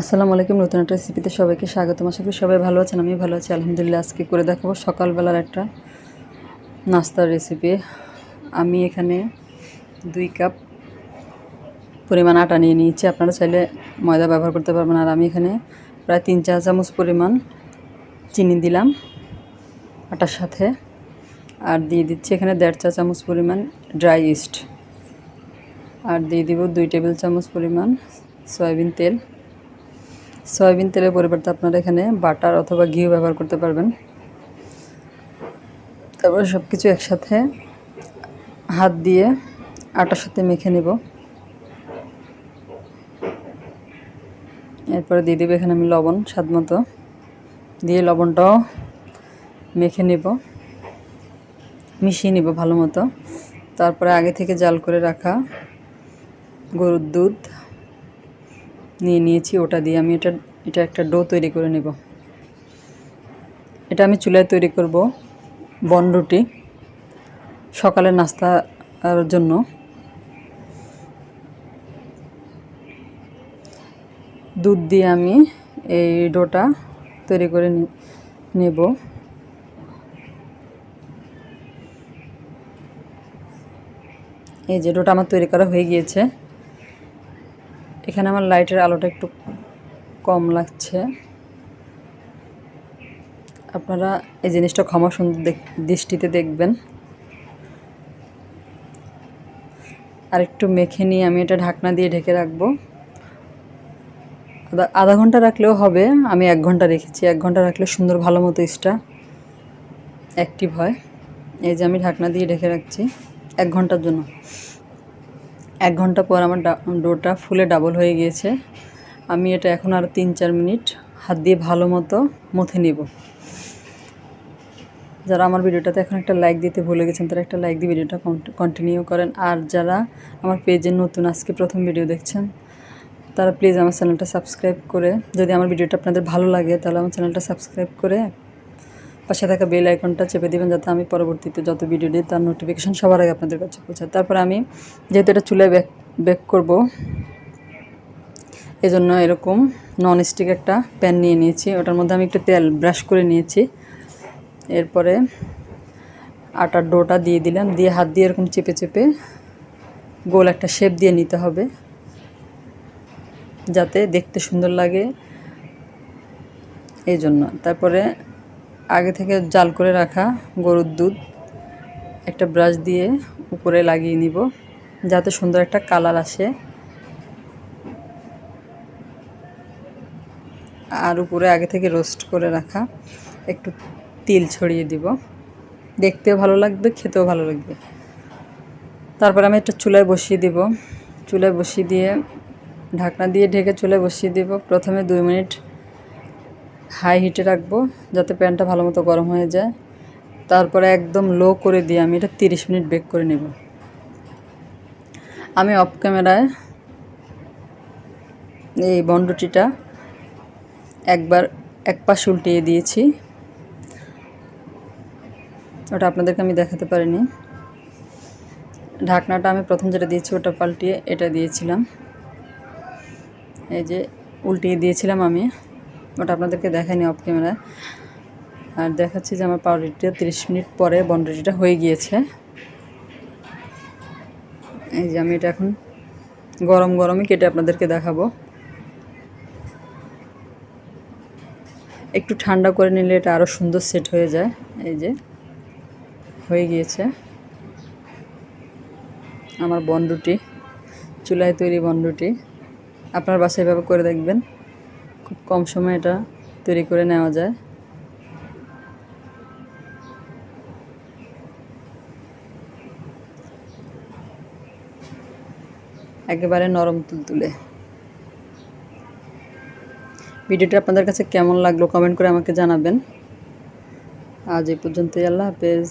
আসসালামু আলাইকুম, নতুন একটা রেসিপিতে সবাইকে স্বাগতম। আশা করি সবাই ভালো আছেন আমি ভালো আছি। আলহামদুলিল্লাহ, আজকে করে দেখাবো সকালবেলার একটা নাস্তার রেসিপি আমি এখানে দুই কাপ পরিমাণ আটা নিয়ে নিয়েছি। আপনারা চাইলে ময়দা ব্যবহার করতে পারবেন। আর আমি এখানে প্রায় তিন চা চামচ পরিমাণ চিনি দিলাম আটার সাথে। আর দিয়ে দিচ্ছি এখানে দেড় চা চামচ পরিমাণ ড্রাই ইস্ট আর দিয়ে দিব দুই টেবিল চামচ পরিমাণ সয়াবিন তেল। সয়াবিন তেলের পরিবর্তে আপনারা এখানে বাটার অথবা ঘিও ব্যবহার করতে পারবেন। তারপরে সব কিছু একসাথে হাত দিয়ে আটার সাথে মেখে নেব। এরপরে দিয়ে দেবো এখানে আমি লবণ স্বাদ মতো। দিয়ে লবণটাও মেখে নেব। মিশিয়ে নিব ভালো মতো। তারপরে আগে থেকে জাল করে রাখা গরুর দুধ নিয়ে নিয়েছি, ওটা দিয়ে আমি এটা এটা একটা ডো তৈরি করে নেব। এটা আমি চুলায় তৈরি করব বন রুটি সকালের নাস্তার জন্য। দুধ দিয়ে আমি এই ডোটা তৈরি করে নেব। এই যে ডোটা আমার তৈরি করা হয়ে গিয়েছে। এখানে আমার লাইটের আলোটা একটু কম লাগছে। আপনারা এই জিনিসটা ক্ষমা সুন্দর দৃষ্টিতে দেখবেন। আর একটু মেখে নিয়ে আমি এটা ঢাকনা দিয়ে ঢেকে রাখব। আধা ঘণ্টা রাখলেও হবে, আমি এক ঘণ্টা রেখেছি। এক ঘণ্টা রাখলে সুন্দর ভালো মতো ইস্টা অ্যাক্টিভ হয়। এই যে আমি ঢাকনা দিয়ে ঢেকে রাখছি, এক ঘণ্টার জন্য। এক ঘণ্টা পর আমার ডোটা ফুলে ডাবল হয়ে গিয়েছে। আমি এটা এখন আরও তিন চার মিনিট হাত দিয়ে ভালো মতো মথে নেব। যারা আমার ভিডিওটাতে এখন একটা লাইক দিতে ভুলে গেছেন, তারা একটা লাইক দিয়ে ভিডিওটা কন্টিনিউ করেন। আর যারা আমার পেজে নতুন, আজকে প্রথম ভিডিও দেখছেন, তারা প্লিজ আমার চ্যানেলটা সাবস্ক্রাইব করে। যদি আমার ভিডিওটা আপনাদের ভালো লাগে, তাহলে আমার চ্যানেলটা সাবস্ক্রাইব করে পাশে থাকা বেল আইকনটা চেপে দেবেন যাতে আমি পরবর্তীতে যত ভিডিও দিই তার নোটিফিকেশান সবার আগে আপনাদের কাছে পৌঁছায়। তারপর আমি যেহেতু এটা চুলায় ব্যাক ব্যাক করব জন্য এরকম নন স্টিক একটা প্যান নিয়ে নিয়েছি। ওটার মধ্যে আমি একটু তেল ব্রাশ করে নিয়েছি। এরপরে আটার ডোটা দিয়ে দিলাম। দিয়ে হাত দিয়ে এরকম চেপে চেপে গোল একটা শেপ দিয়ে নিতে হবে। যাতে দেখতে সুন্দর লাগে। এই জন্য তারপরে আগে থেকে জাল করে রাখা গরুর দুধ, একটা ব্রাশ দিয়ে উপরে লাগিয়ে নিব, যাতে সুন্দর একটা কালার আসে। আর উপরে আগে থেকে রোস্ট করে রাখা একটু তিল ছড়িয়ে দিব। দেখতেও ভালো লাগবে, খেতেও ভালো লাগবে। তারপর আমি একটা চুলায় বসিয়ে দিব। চুলায় বসিয়ে দিয়ে ঢাকনা দিয়ে ঢেকে চুলায় বসিয়ে দিব। প্রথমে দুই মিনিট হাই হিটে রাখব যাতে প্যানটা ভালো মতো গরম হয়ে যায়। তারপরে একদম লো করে দিয়ে আমি এটা তিরিশ মিনিট বেক করে নেব। আমি অফ ক্যামেরায় এই বন্ডটিটা একবার এক পাশ উল্টিয়ে দিয়েছি। ওটা আপনাদেরকে আমি দেখাতে পারিনি। ঢাকনাটা আমি প্রথম যেটা দিয়েছি ওটা পাল্টিয়ে এটা দিয়েছিলাম। এই যে উল্টিয়ে দিয়েছিলাম আমি। ওটা আপনাদেরকে দেখাইনি অফ ক্যামেরায় আর দেখাচ্ছি যে আমার পাউরুটিটা তিরিশ মিনিট পরে বন্ডুটিটা হয়ে গিয়েছে। এই যে আমি এটা এখন গরম গরমই কেটে আপনাদেরকে দেখাবো। একটু ঠান্ডা করে নিলে এটা আরও সুন্দর সেট হয়ে যায়। এই যে হয়ে গিয়েছে। আমার বন্ডুটি চুলায় তৈরি বন্ডুটি আপনার বাসায় এভাবে করে দেখবেন। খুব কম সময় এটা তৈরি করে নেওয়া যায়। একেবারে নরম তুলতুলে ভিডিওটা আপনাদের কাছে কেমন লাগল কমেন্ট করে আমাকে জানাবেন। আজ এই পর্যন্তই, আল্লাহ হাফেজ।